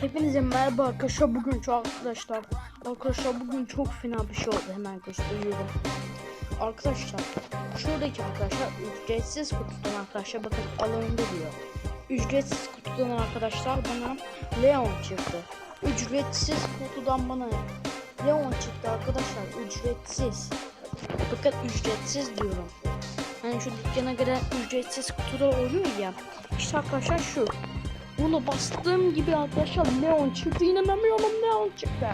Hepinize merhaba arkadaşlar. Bugün çok arkadaşlar Arkadaşlar bugün çok fena bir şey oldu. Hemen gösteriyorum. Arkadaşlar şuradaki arkadaşlar ücretsiz kutudan arkadaşlar bakın alanında diyor. Ücretsiz kutudan arkadaşlar bana Leon çıktı. Ücretsiz kutudan bana Leon çıktı arkadaşlar ücretsiz. Bakın ücretsiz diyorum. Hani şu dükkana göre ücretsiz kutuda oluyor ya. İşte arkadaşlar şu bunu bastığım gibi arkadaşlar neon çıktı. İnanamıyorum neon çıktı.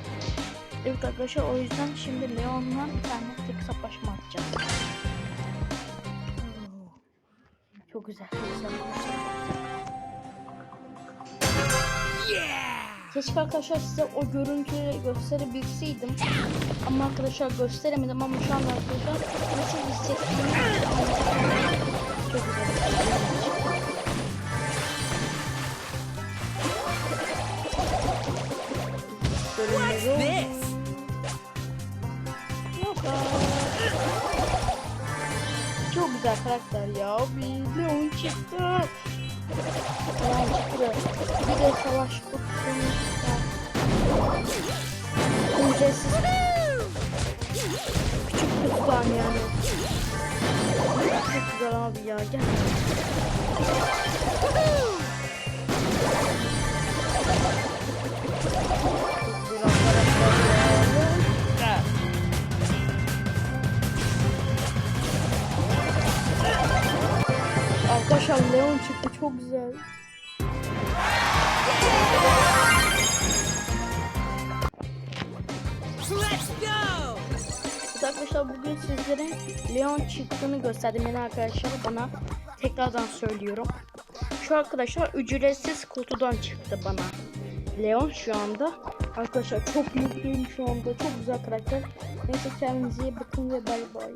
Evet arkadaşlar o yüzden şimdi tane tek hesaplaşma atacağız. Oo. Çok güzel. Güzel. Keşke arkadaşlar size o görüntüyü gösterebilseydim. Ama arkadaşlar gösteremedim ama şu anda arkadaşlar nasıl hissettiğimi Güzel karakter ya. Bir Leon çıktı. Leon çıktı. Bir de savaş kutusunu Ücretsiz. Küçük kutudan yani. Çok güzel abi ya. Gel. Arkadaşlar Leon çıktı çok güzel. Evet arkadaşlar bugün sizlere Leon çıktığını gösterdim yine arkadaşlar bana tekrardan söylüyorum. Şu arkadaşlar ücretsiz kutudan çıktı bana. Leon şu anda. Arkadaşlar çok mutluyum şu anda. Çok güzel karakter. Neyse kendinize iyi bakın ve bay bay.